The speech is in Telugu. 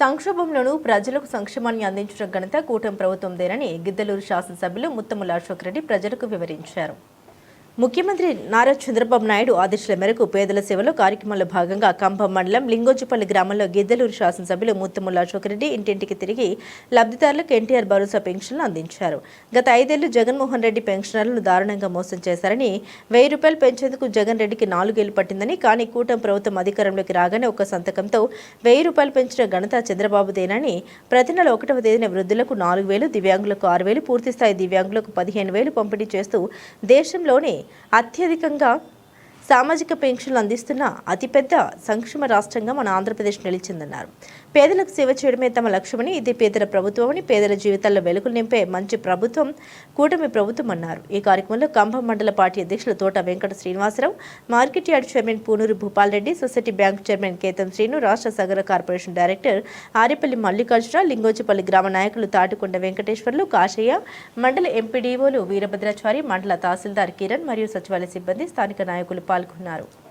సంక్షోభంలోనూ ప్రజలకు సంక్షేమాన్ని అందించడం ఘనత కూటమి ప్రభుత్వందేనని గిద్దలూరు శాసనసభ్యులు ముత్తముల అశోక్ రెడ్డి ప్రజలకు వివరించారు. ముఖ్యమంత్రి నారా చంద్రబాబు నాయుడు ఆదేశాల మేరకు పేదల సేవలో కార్యక్రమంలో భాగంగా కంభం మండలం లింగోజిపల్లి గ్రామంలో గిద్దలూరు శాసనసభ్యులు ముత్తముల అశోక్ రెడ్డి ఇంటింటికి తిరిగి లబ్ధిదారులకు ఎన్టీఆర్ భరోసా పెన్షన్లు అందించారు. గత ఐదేళ్ళు జగన్మోహన్ రెడ్డి పెన్షనర్లను దారుణంగా మోసం చేశారని వెయ్యి రూపాయలు పెంచేందుకు జగన్ రెడ్డికి నాలుగేళ్ళు పట్టిందని కానీ కూటమి ప్రభుత్వం అధికారంలోకి రాగానే ఒక సంతకంతో వెయ్యి రూపాయలు పెంచిన ఘనత చంద్రబాబుదేనని ప్రతి నెల ఒకటవ తేదీన వృద్ధులకు నాలుగు వేలు దివ్యాంగులకు ఆరు వేలు పూర్తిస్థాయి దివ్యాంగులకు పదిహేను వేలు పంపిణీ చేస్తూ దేశంలోనే అత్యధికంగా సామాజిక పెన్షన్లు అందిస్తున్న అతిపెద్ద సంక్షేమ రాష్ట్రంగా మన ఆంధ్రప్రదేశ్ నిలిచిందన్నారు. పేదలకు సేవ చేయడమే తమ లక్ష్యమని ఇది పేదల ప్రభుత్వమని పేదల జీవితాల్లో వెలుగులు నింపే మంచి ప్రభుత్వం కూటమి ప్రభుత్వం అన్నారు. ఈ కార్యక్రమంలో కంభం మండల పార్టీ అధ్యక్షులు Thota Venkata Srinivasarao market yard chairman Punuru Bhupal Reddy society bank chairman Ketham Srinu రాష్ట్ర సగర కార్పొరేషన్ డైరెక్టర్ ఆరేపల్లి మల్లికార్జున లింగోచిపల్లి గ్రామ నాయకులు తాటికొండ వెంకటేశ్వర్లు కాశయ్య మండల ఎంపీడీఓలు వీరభద్రాచారి మండల తహసీల్దార్ కిరణ్ మరియు సచివాలయ సిబ్బంది స్థానిక నాయకులు పాల్గొన్నారు.